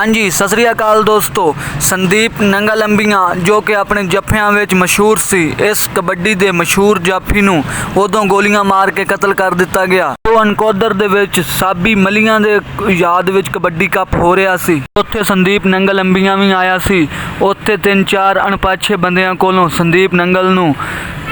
ਹਾਂਜੀ, ਸਤਿ ਸ੍ਰੀ ਅਕਾਲ ਦੋਸਤੋ। ਸੰਦੀਪ ਨੰਗਾ ਲੰਬੀਆਂ ਜੋ ਕਿ ਆਪਣੇ ਜੱਫਿਆਂ ਵਿੱਚ ਮਸ਼ਹੂਰ ਸੀ, ਇਸ ਕਬੱਡੀ ਦੇ ਮਸ਼ਹੂਰ ਜਾਫੀ ਨੂੰ ਉਦੋਂ ਗੋਲੀਆਂ ਮਾਰ ਕੇ ਕਤਲ ਕਰ ਦਿੱਤਾ ਗਿਆ। ਉਹ ਅਨਕੋਦਰ ਦੇ ਵਿੱਚ ਸਾਬੀ ਮਲੀਆਂ ਦੇ ਯਾਦ ਵਿੱਚ ਕਬੱਡੀ ਕੱਪ ਹੋ ਰਿਹਾ ਸੀ। ਉੱਥੇ ਸੰਦੀਪ ਨੰਗਲ ਲੰਬੀਆਂ ਵੀ ਆਇਆ ਸੀ। ਉੱਥੇ ਤਿੰਨ ਚਾਰ ਅਣਪਾਛੇ ਬੰਦਿਆਂ ਕੋਲੋਂ ਸੰਦੀਪ ਨੰਗਲ ਨੂੰ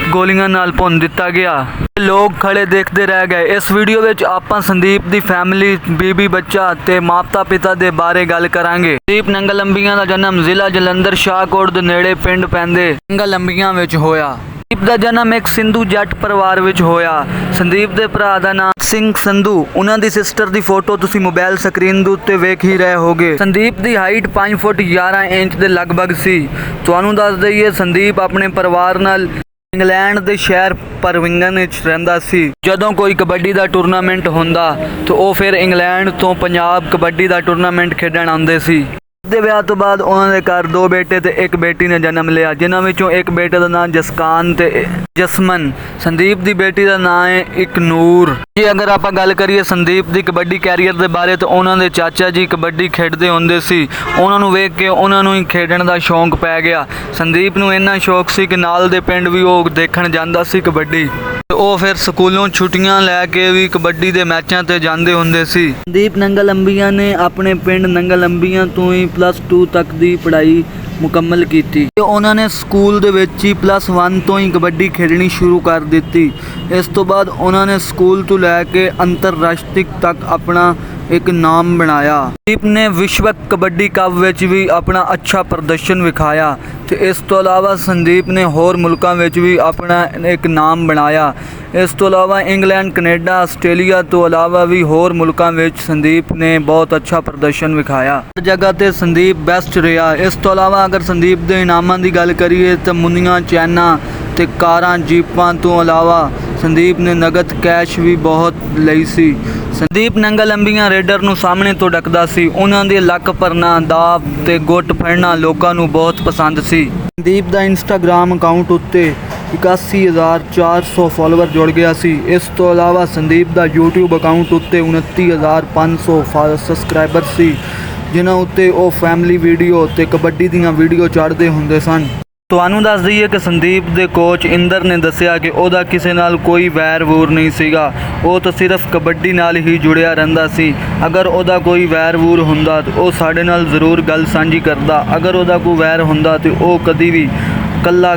ਗੋਲੀਆਂ ਨਾਲ ਭੁੰਨ ਦਿੱਤਾ ਗਿਆ। ਲੋਕ ਖੜੇ ਦੇਖਦੇ ਰਹਿ ਗਏ। ਇਸ ਵੀਡੀਓ ਵਿੱਚ ਆਪਾਂ ਸੰਦੀਪ ਦੀ ਫੈਮਿਲੀ ਬੀਬੀ, ਬੱਚਾ ਤੇ ਮਾਤਾ ਪਿਤਾ ਦੇ ਬਾਰੇ ਗੱਲ ਕਰਾਂਗੇ। ਸੰਦੀਪ ਨੰਗਲ ਲੰਬੀਆਂ ਦਾ ਜਨਮ ਜ਼ਿਲ੍ਹਾ ਜਲੰਧਰ, ਸ਼ਾਹਕੋਟ ਦੇ ਨੇੜੇ ਪਿੰਡ ਪੈਂਦੇ ਨੰਗਲੰਬੀਆਂ ਵਿੱਚ ਹੋਇਆ। ਸੰਦੀਪ ਦਾ ਜਨਮ ਇੱਕ ਸਿੰਧੂ ਜੱਟ ਪਰਿਵਾਰ ਵਿੱਚ ਹੋਇਆ। ਸੰਦੀਪ ਦੇ ਭਰਾ ਦਾ ਨਾਮ ਸਿੰਘ ਸੰਧੂ। ਉਹਨਾਂ ਦੀ ਸਿਸਟਰ ਦੀ ਫੋਟੋ ਤੁਸੀਂ ਮੋਬਾਈਲ ਸਕਰੀਨ ਦੇ ਉੱਤੇ ਵੇਖ ਹੀ ਰਹੇ ਹੋਗੇ। ਸੰਦੀਪ ਦੀ ਹਾਈਟ 5 ਫੁੱਟ 11 ਇੰਚ ਦੇ ਲਗਭਗ ਸੀ। ਤੁਹਾਨੂੰ ਦੱਸ ਦਈਏ, ਸੰਦੀਪ ਆਪਣੇ ਪਰਿਵਾਰ ਨਾਲ ਇੰਗਲੈਂਡ ਦੇ ਸ਼ਹਿਰ ਪਰਵਿੰਗਨ ਵਿੱਚ ਰਹਿੰਦਾ ਸੀ। ਜਦੋਂ ਕੋਈ ਕਬੱਡੀ ਦਾ ਟੂਰਨਾਮੈਂਟ ਹੁੰਦਾ, ਤਾਂ ਉਹ ਫਿਰ ਇੰਗਲੈਂਡ ਤੋਂ ਪੰਜਾਬ ਕਬੱਡੀ ਦਾ ਟੂਰਨਾਮੈਂਟ ਖੇਡਣ ਆਉਂਦੇ ਸੀ। ਦੇ ਵਿਆਹ ਤੋਂ ਬਾਅਦ ਉਹਨਾਂ ਦੇ ਘਰ ਦੋ ਬੇਟੇ ਤੇ ਇੱਕ ਬੇਟੀ ਨੇ ਜਨਮ ਲਿਆ, ਜਿਨ੍ਹਾਂ ਵਿੱਚੋਂ ਇੱਕ ਬੇਟੇ ਦਾ ਨਾਮ ਜਸਕਾਨ ਤੇ ਜਸਮਨ, ਸੰਦੀਪ ਦੀ ਬੇਟੀ ਦਾ ਨਾਮ ਹੈ ਇੱਕ ਨੂਰ ਜੇ ਅਗਰ ਆਪਾਂ ਗੱਲ ਕਰੀਏ ਸੰਦੀਪ ਦੀ ਕਬੱਡੀ ਕੈਰੀਅਰ ਦੇ ਬਾਰੇ, ਤਾਂ ਉਹਨਾਂ ਦੇ ਚਾਚਾ ਜੀ ਕਬੱਡੀ ਖੇਡਦੇ ਹੁੰਦੇ ਸੀ। ਉਹਨਾਂ ਨੂੰ ਵੇਖ ਕੇ ਉਹਨਾਂ ਨੂੰ ਹੀ ਖੇਡਣ ਦਾ ਸ਼ੌਂਕ ਪੈ ਗਿਆ। ਸੰਦੀਪ ਨੂੰ ਇੰਨਾ ਸ਼ੌਂਕ ਸੀ ਕਿ ਨਾਲ ਦੇ ਪਿੰਡ ਵੀ ਉਹ ਦੇਖਣ ਜਾਂਦਾ ਸੀ ਕਬੱਡੀ। ਤੇ ਉਹ ਫਿਰ ਸਕੂਲੋਂ ਛੁੱਟੀਆਂ ਲੈ ਕੇ ਵੀ ਕਬੱਡੀ ਦੇ ਮੈਚਾਂ ਤੇ ਜਾਂਦੇ ਹੁੰਦੇ ਸੀ। ਸੰਦੀਪ ਨੰਗਲ ਅੰਬੀਆਂ ਨੇ ਆਪਣੇ ਪਿੰਡ ਨੰਗਲ ਅੰਬੀਆਂ ਤੋਂ ਹੀ ਪਲੱਸ 2 ਤੱਕ ਦੀ ਪੜ੍ਹਾਈ ਮੁਕੰਮਲ ਕੀਤੀ। ਤੇ ਉਹਨਾਂ ਨੇ ਸਕੂਲ ਦੇ ਵਿੱਚ ਹੀ ਪਲੱਸ 1 ਤੋਂ ਹੀ ਕਬੱਡੀ ਖੇਡਣੀ ਸ਼ੁਰੂ ਕਰ ਦਿੱਤੀ। ਇਸ ਤੋਂ ਬਾਅਦ ਉਹਨਾਂ ਨੇ ਸਕੂਲ ਤੋਂ ਲੈ ਕੇ ਅੰਤਰਰਾਸ਼ਟਰੀ ਤੱਕ ਆਪਣਾ ਇੱਕ ਨਾਮ ਬਣਾਇਆ। ਦੀਪ ਨੇ ਵਿਸ਼ਵ ਕਬੱਡੀ ਕੱਪ ਵਿੱਚ ਵੀ ਆਪਣਾ ਅੱਛਾ ਪ੍ਰਦਰਸ਼ਨ ਵਿਖਾਇਆ ਤੇ ਇਸ ਤੋਂ ਇਲਾਵਾ ਸੰਦੀਪ ਨੇ ਹੋਰ ਮੁਲਕਾਂ ਵਿੱਚ ਵੀ ਆਪਣਾ ਇੱਕ ਨਾਮ ਬਣਾਇਆ। ਇਸ ਤੋਂ ਇਲਾਵਾ ਇੰਗਲੈਂਡ, ਕੈਨੇਡਾ, ਆਸਟ੍ਰੇਲੀਆ ਤੋਂ ਇਲਾਵਾ ਵੀ ਹੋਰ ਮੁਲਕਾਂ ਵਿੱਚ ਸੰਦੀਪ ਨੇ ਬਹੁਤ ਅੱਛਾ ਪ੍ਰਦਰਸ਼ਨ ਵਿਖਾਇਆ। ਹਰ ਜਗ੍ਹਾ ਤੇ ਸੰਦੀਪ ਬੈਸਟ ਰਿਹਾ। ਇਸ ਤੋਂ ਇਲਾਵਾ ਅਗਰ ਸੰਦੀਪ ਦੇ ਇਨਾਮਾਂ ਦੀ ਗੱਲ ਕਰੀਏ ਤਾਂ ਮੁੰਨੀਆਂ, ਚੈਨਾ ਤੇ ਕਾਰਾਂ, ਜੀਪਾਂ ਤੋਂ ਇਲਾਵਾ ਸੰਦੀਪ ਨੇ ਨਗਦ ਕੈਸ਼ ਵੀ ਬਹੁਤ ਲਈ ਸੀ। ਸੰਦੀਪ ਨੰਗਲ ਅੰਬੀਆਂ ਰੇਡਰ ਨੂੰ ਸਾਹਮਣੇ ਤੋਂ ਡੱਕਦਾ ਸੀ। ਉਹਨਾਂ ਦੇ ਲੱਕ ਭਰਨਾ ਦਾਬ ਤੇ ਗੁੱਟ ਫੜਨਾ ਲੋਕਾਂ ਨੂੰ ਬਹੁਤ ਪਸੰਦ ਸੀ। ਸੰਦੀਪ ਦਾ ਇੰਸਟਾਗ੍ਰam ਅਕਾਊਂਟ ਉੱਤੇ 81400 ਫਾਲੋਅਰ ਜੁੜ ਗਿਆ ਸੀ। ਇਸ ਤੋਂ ਇਲਾਵਾ ਸੰਦੀਪ ਦਾ YouTube ਅਕਾਊਂਟ ਉੱਤੇ 29500 ਸਬਸਕ੍ਰਾਈਬਰ ਸੀ ਜਿਨ੍ਹਾਂ ਉੱਤੇ ਉਹ ਫੈਮਿਲੀ ਵੀਡੀਓ ਤੇ ਕਬੱਡੀ ਦੀਆਂ ਵੀਡੀਓ ਚੜ੍ਹਦੇ ਹੁੰਦੇ ਸਨ। ਤੁਹਾਨੂੰ ਦੱਸ ਦਈਏ ਕਿ ਸੰਦੀਪ ਦੇ ਕੋਚ ਇੰਦਰ ਨੇ ਦੱਸਿਆ ਕਿ ਉਹਦਾ ਕਿਸੇ ਨਾਲ ਕੋਈ ਵੈਰ ਵੂਰ ਨਹੀਂ ਸੀਗਾ। ਉਹ ਤਾਂ ਸਿਰਫ ਕਬੱਡੀ ਨਾਲ ਹੀ ਜੁੜਿਆ ਰਹਿੰਦਾ ਸੀ। ਅਗਰ ਉਹਦਾ ਕੋਈ ਵੈਰ ਵੂਰ ਹੁੰਦਾ ਤਾਂ ਉਹ ਸਾਡੇ ਨਾਲ ਜ਼ਰੂਰ ਗੱਲ ਸਾਂਝੀ ਕਰਦਾ। ਅਗਰ ਉਹਦਾ ਕੋਈ ਵੈਰ ਹੁੰਦਾ ਤੇ ਉਹ ਕਦੀ ਵੀ ਕੱਲਾ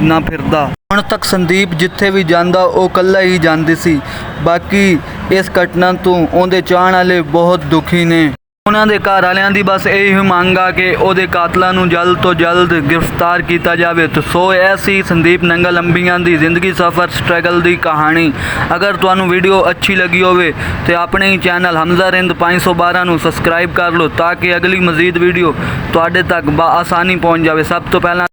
ਨਾ ਫਿਰਦਾ। ਹੁਣ ਤੱਕ ਸੰਦੀਪ ਜਿੱਥੇ ਵੀ ਜਾਂਦਾ, ਉਹ ਕੱਲਾ ਹੀ ਜਾਂਦੀ ਸੀ। ਬਾਕੀ ਇਸ ਘਟਨਾ ਤੋਂ ਉਹਦੇ ਚਾਹਣ ਵਾਲੇ ਬਹੁਤ ਦੁਖੀ ਨੇ। ਉਹਨਾਂ ਦੇ ਘਰ ਵਾਲਿਆਂ ਦੀ ਬਸ ਇਹੀ ਮੰਗ ਆ ਕਿ ਉਹਦੇ ਕਾਤਲਾਂ ਨੂੰ ਜਲਦ ਤੋਂ ਜਲਦ ਗ੍ਰਿਫਤਾਰ ਕੀਤਾ ਜਾਵੇ। ਤੇ ਸੋ ਇਹ ਸੀ ਸੰਦੀਪ ਨੰਗਲ ਅੰਬੀਆਂ ਦੀ ਜ਼ਿੰਦਗੀ ਸਫਰ ਸਟਰਗਲ ਦੀ ਕਹਾਣੀ। ਅਗਰ ਤੁਹਾਨੂੰ ਵੀਡੀਓ ਅੱਛੀ ਲੱਗੀ ਹੋਵੇ ਤੇ ਆਪਣੇ ਹੀ ਚੈਨਲ ਹਮਜ਼ਾ ਰਿੰਦ 512 ਨੂੰ ਸਬਸਕ੍ਰਾਈਬ ਕਰ ਲਓ ਤਾਂ ਕਿ ਅਗਲੀ ਮਜ਼ੀਦ ਵੀਡੀਓ ਤੁਹਾਡੇ ਤੱਕ ਬਾ ਆਸਾਨੀ ਪਹੁੰਚ ਜਾਵੇ। ਸਭ ਤੋਂ ਪਹਿਲਾਂ